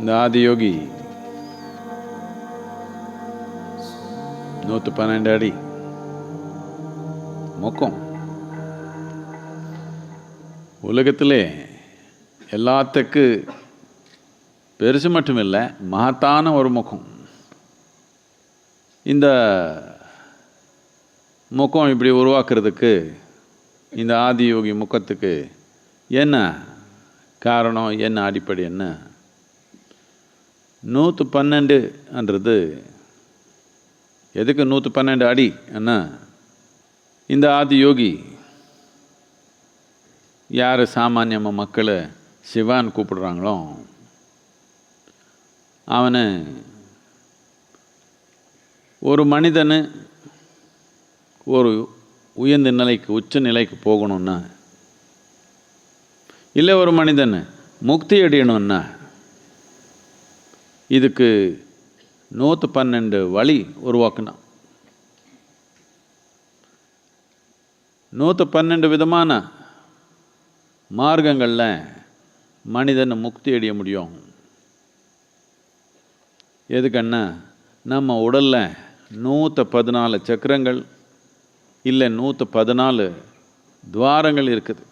இந்த ஆதியோகி நூற்று பன்னெண்டு அடி மொக்கம் உலகத்திலே எல்லாத்துக்கு பெருசு மட்டும் இல்லை மகத்தான ஒரு முகம் இந்த முகம் இப்படி உருவாக்குறதுக்கு இந்த ஆதியோகி முகத்துக்கு என்ன காரணம் என்ன அடிப்படை என்ன நூற்று பன்னெண்டுன்றது எதுக்கு நூற்று பன்னெண்டு அடி? என்ன? இந்த ஆதி யோகி யார் சாமானியமாக மக்களை சிவான்னு கூப்பிடுறாங்களோ அவனை ஒரு மனிதன் ஒரு உயர்ந்த நிலைக்கு உச்ச நிலைக்கு போகணும்னா இல்லை ஒரு மனிதன் முக்தி அடையணும்னா இதுக்கு நூற்று பன்னெண்டு வழி உருவாக்கணும் நூற்று பன்னெண்டு விதமான மார்க்கங்களில் மனிதனை முக்தி அடைய முடியும். எதுக்கன்னா நம்ம உடலில் நூற்று பதினாலு சக்கரங்கள் இல்லை நூற்று பதினாலு துவாரங்கள் இருக்குது.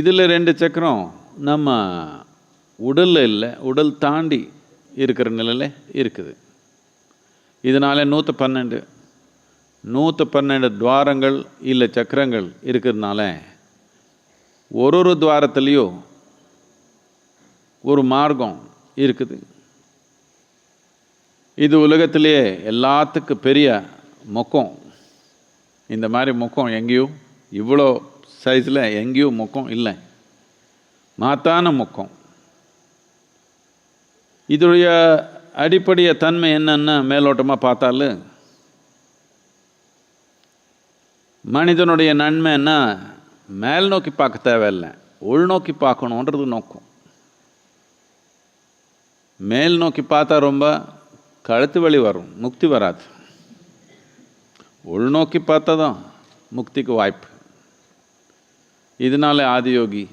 இதில் ரெண்டு சக்கரம் நம்ம உடலில் இல்லை உடல் தாண்டி இருக்கிற நிலையில் இருக்குது. இதனால் நூற்று பன்னெண்டு நூற்று பன்னெண்டு துவாரங்கள் இல்லை சக்கரங்கள் இருக்கிறதுனால ஒரு ஒரு துவாரத்துலேயும் ஒரு மார்க்கம் இருக்குது. இது உலகத்திலேயே எல்லாத்துக்கும் பெரிய முக்கம். இந்த மாதிரி முக்கம் எங்கேயும் இவ்வளோ சைஸில் எங்கேயும் முக்கம் இல்லை. மாத்தான முக்கம். இதோடைய அடிப்படைய தன்மை என்னன்னா மேலோட்டமாக பார்த்தாலும் மனிதனுடைய நன்மைன்னா மேல் நோக்கி பார்க்க தேவையில்லை உள்நோக்கி பார்க்கணுன்றது நோக்கம். மேல் நோக்கி பார்த்தா ரொம்ப கழுத்து வலி வரும் முக்தி வராது. உள்நோக்கி பார்த்தா தான் முக்திக்கு வாய்ப்பு. இதனால ஆதியோகி